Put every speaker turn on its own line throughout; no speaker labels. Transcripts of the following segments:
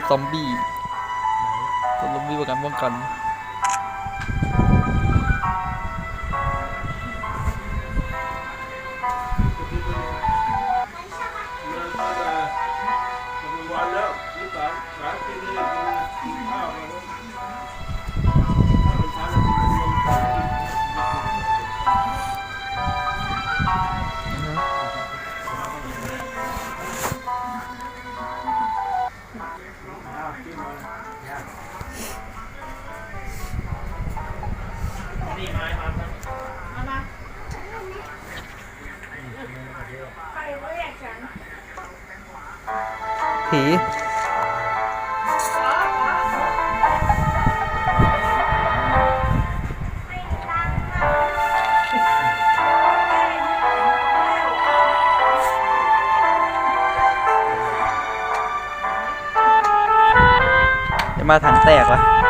ตรซอมบี้ตัวซอมบี้ประกันป้องกัน
วัน
ผี จะมาถังแตกวะ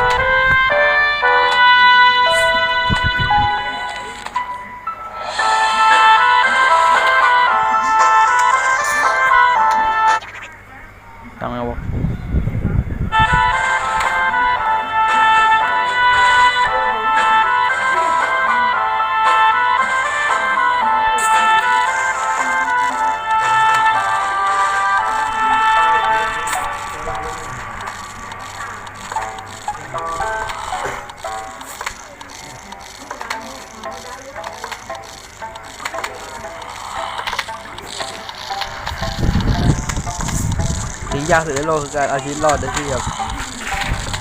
งยากสุดในโลคือการเอาชีวิตรอดได้ที่แบบ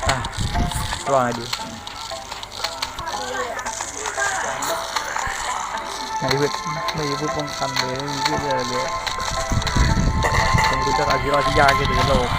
อะระวังไงดีไม่มีพืชไม่มีพืชป้องกันเลยไม่มีพืชอะไรเลยผมรู้จักอาชีพรอดที่ยากที่สุดในโลก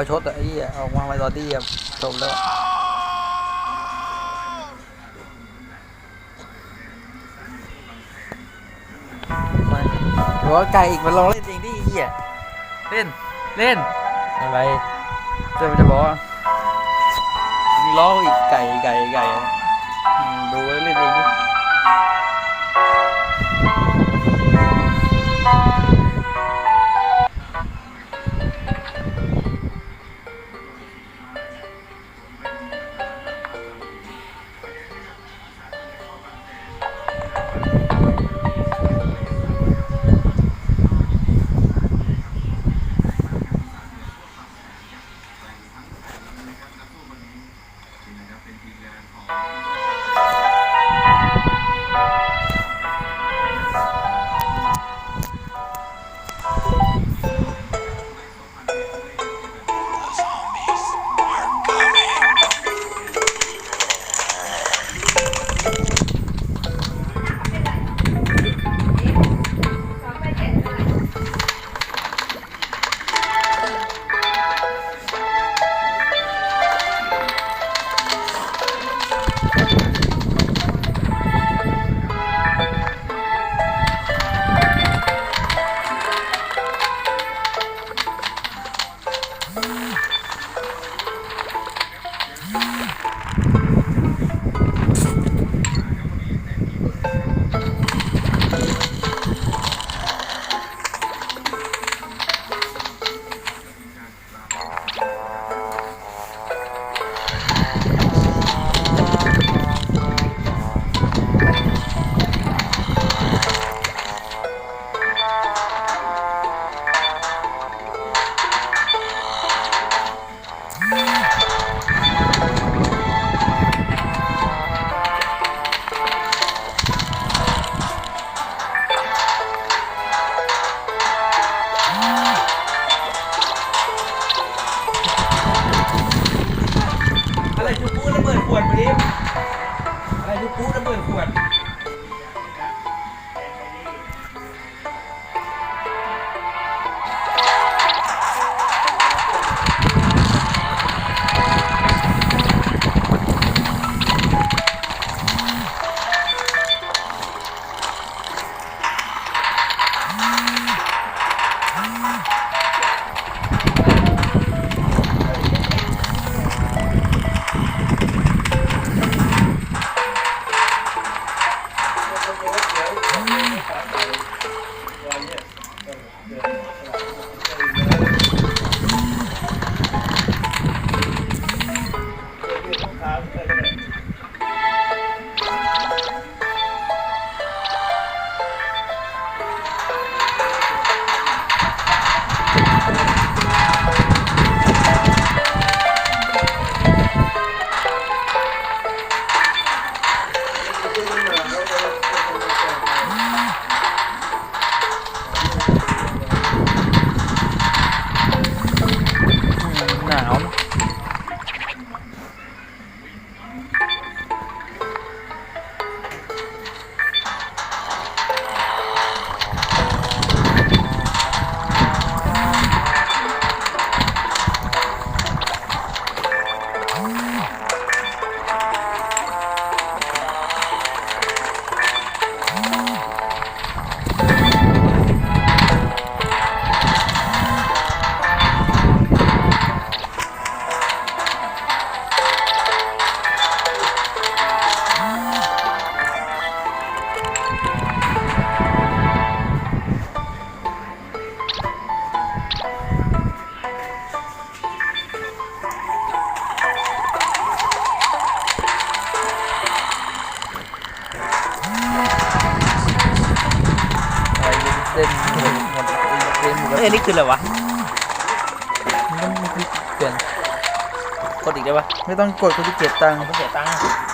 ประชดอะไอ้เหี้ยออกมาไว้ตอนที่แบบจบแล้วไม่หัวไก่อีกมันลองเล่นเองดิไอ้เหี้ยเล่นเล่น
อะไร
เดี๋ยวมันจะบอกว่าล้ออีกไก่ไก่ไก่อะอืมดูแล้วเล่นเองดิ ล่นหมดเอ้
ยอันนี้คืออะไรวะ
มันมันเปลี่ยน
กดอีกได้ปะ
ไม่ต้องกดกูจะเก็บตังค์
ต้องเสียตังค์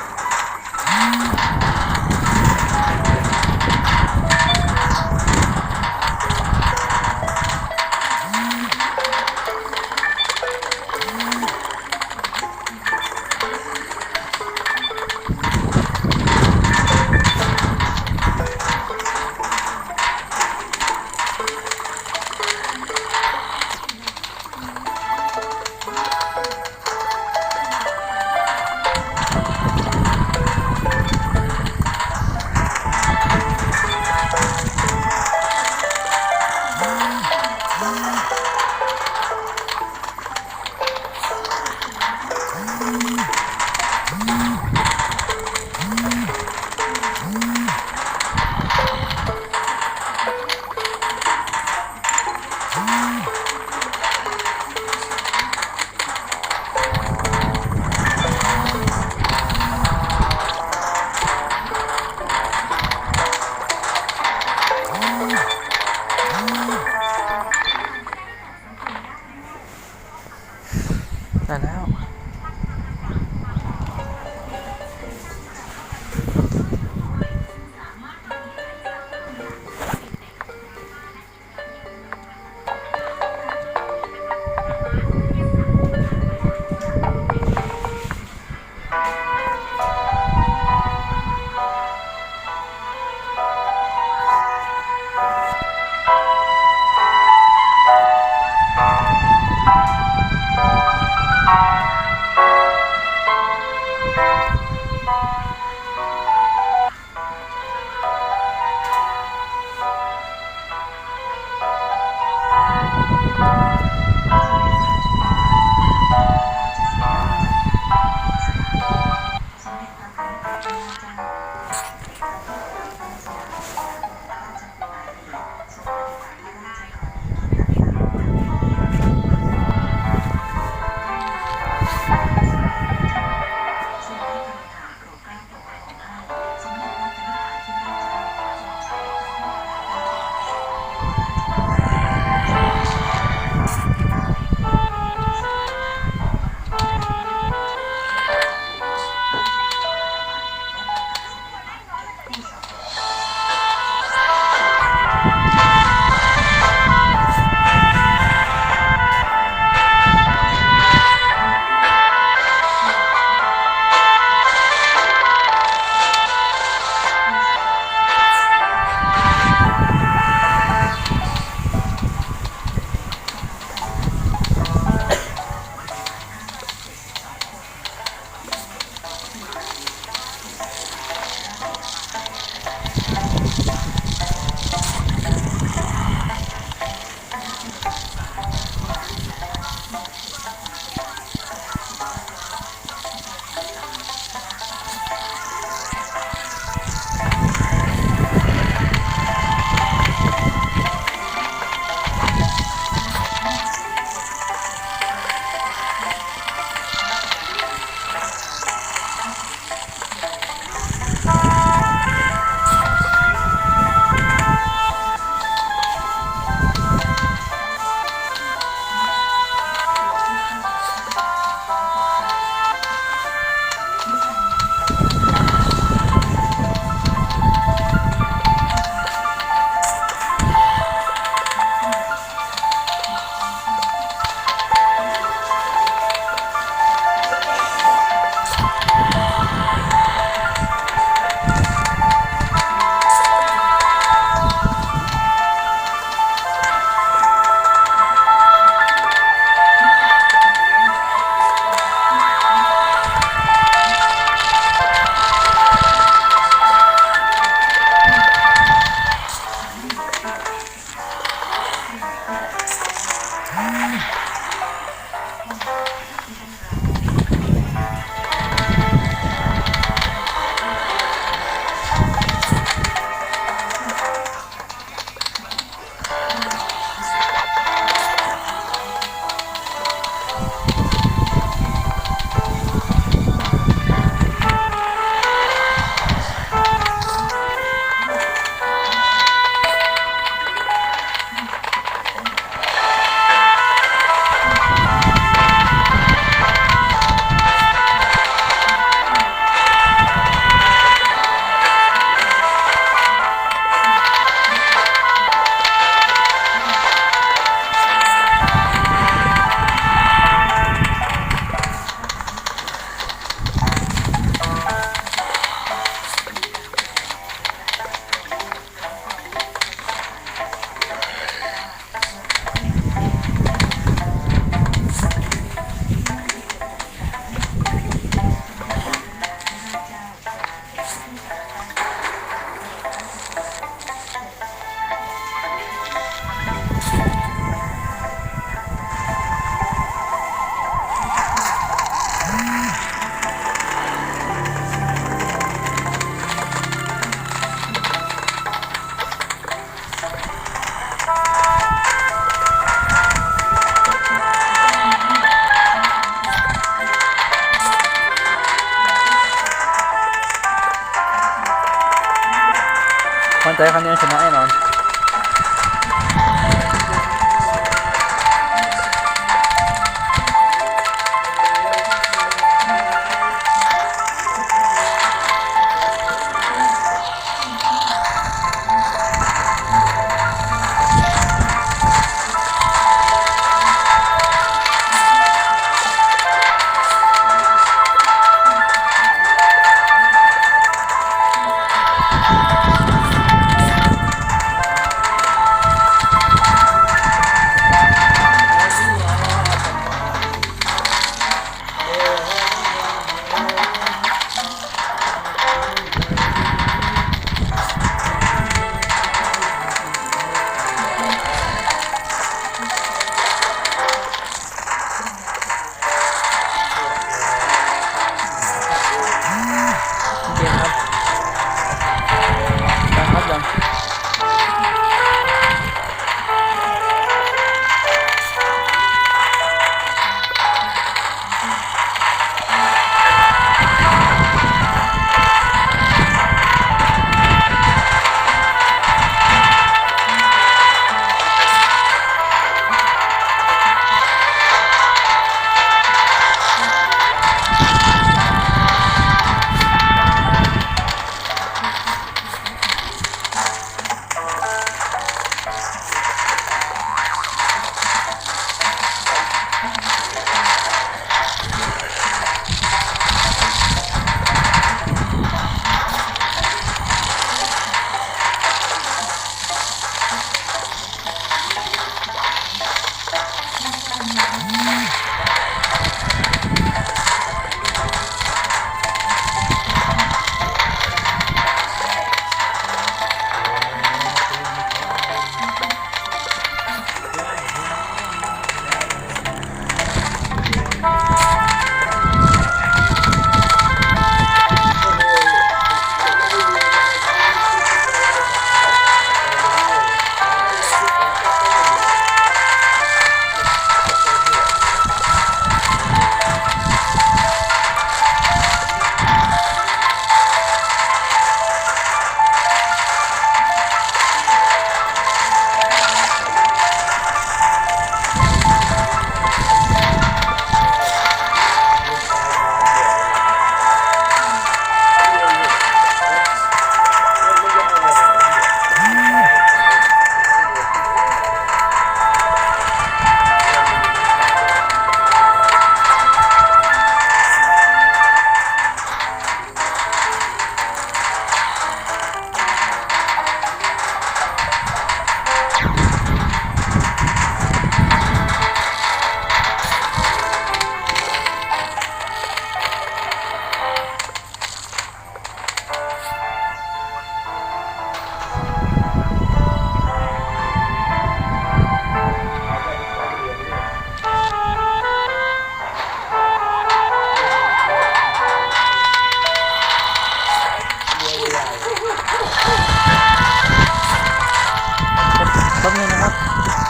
ป๊บนึงนะครับ